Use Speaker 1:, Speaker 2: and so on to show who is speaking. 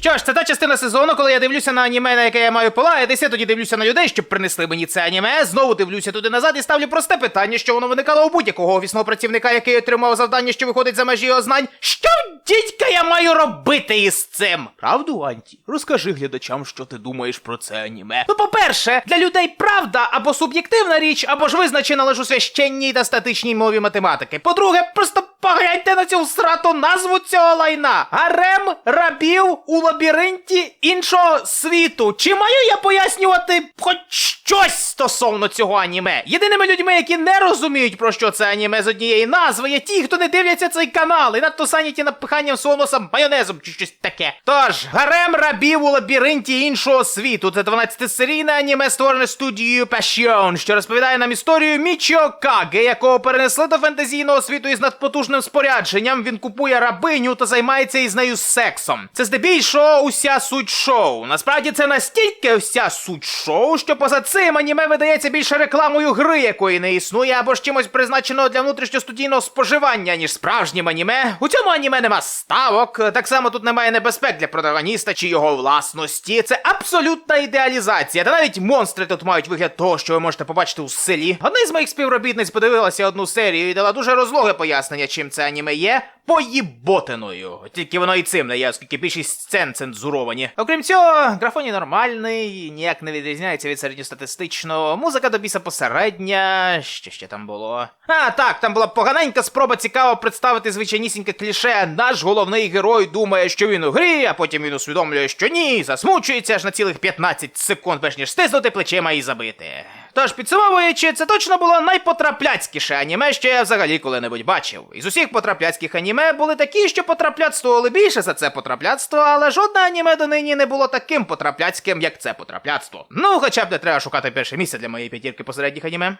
Speaker 1: Що ж, це та частина сезону, коли я дивлюся на аніме, на яке я маю полаятися, тоді дивлюся на людей, щоб принесли мені це аніме. Знову дивлюся туди назад і ставлю просте питання, що воно виникало у будь-якого офісного працівника, який отримав завдання, що виходить за межі його знань. Що дідька я маю робити із цим? Правду, Анті? Розкажи глядачам, що ти думаєш про це аніме. Ну, по-перше, для людей правда або суб'єктивна річ, або ж визначена лише у священній та статичній мові математики. По-друге, просто погляньте на цю всрату назву цього лайна. Гарем рабів у лабіринті іншого світу. Чи маю я пояснювати хоч щось стосовно цього аніме? Єдиними людьми, які не розуміють про що це аніме з однієї назви, є ті, хто не дивляться цей канал і надто зайняті напиханням свого носа майонезом чи щось таке. Тож, гарем рабів у лабіринті іншого світу. Це 12-серійне аніме, створене студією Passion, що розповідає нам історію Мічіо Каге, якого перенесли до фентезійного світу із надпотужним спорядженням. Він купує рабиню та займається із нею сексом. Це здебільшого уся суть шоу. Насправді це настільки вся суть шоу, що поза цим аніме видається більше рекламою гри, якої не існує, або ж чимось призначеного для внутрішньостудійного споживання, ніж справжнім аніме. У цьому аніме нема ставок. Так само тут немає небезпек для протагоніста чи його власності. Це абсолютна ідеалізація. Та навіть монстри тут мають вигляд того, що ви можете побачити у селі. Одна з моїх співробітниць подивилася одну серію і дала дуже розлоге пояснення, чим це аніме є. Поїботиною. Тільки воно і цим не є, оскільки більшість сцен цензуровані. Окрім цього, графоні нормальний, ніяк не відрізняється від середньостатистичного. Музика до біса посередня. Що ще там було? А, так, там була поганенька спроба цікаво представити звичайнісіньке кліше. Наш головний герой думає, що він у грі, а потім він усвідомлює, що ні, засмучується аж на цілих 15 секунд, перш ніж стиснути плечима і забити. Тож, підсумовуючи, це точно було найпотрапляцькіше аніме, що я взагалі коли-небудь бачив. Із усіх потрапляцьких аніме були такі, що потрапляцтвували більше за це потрапляцтво, але жодне аніме донині не було таким потрапляцьким, як це потрапляцтво. Ну, хоча б не треба шукати перше місце для моєї п'ятірки посередніх аніме.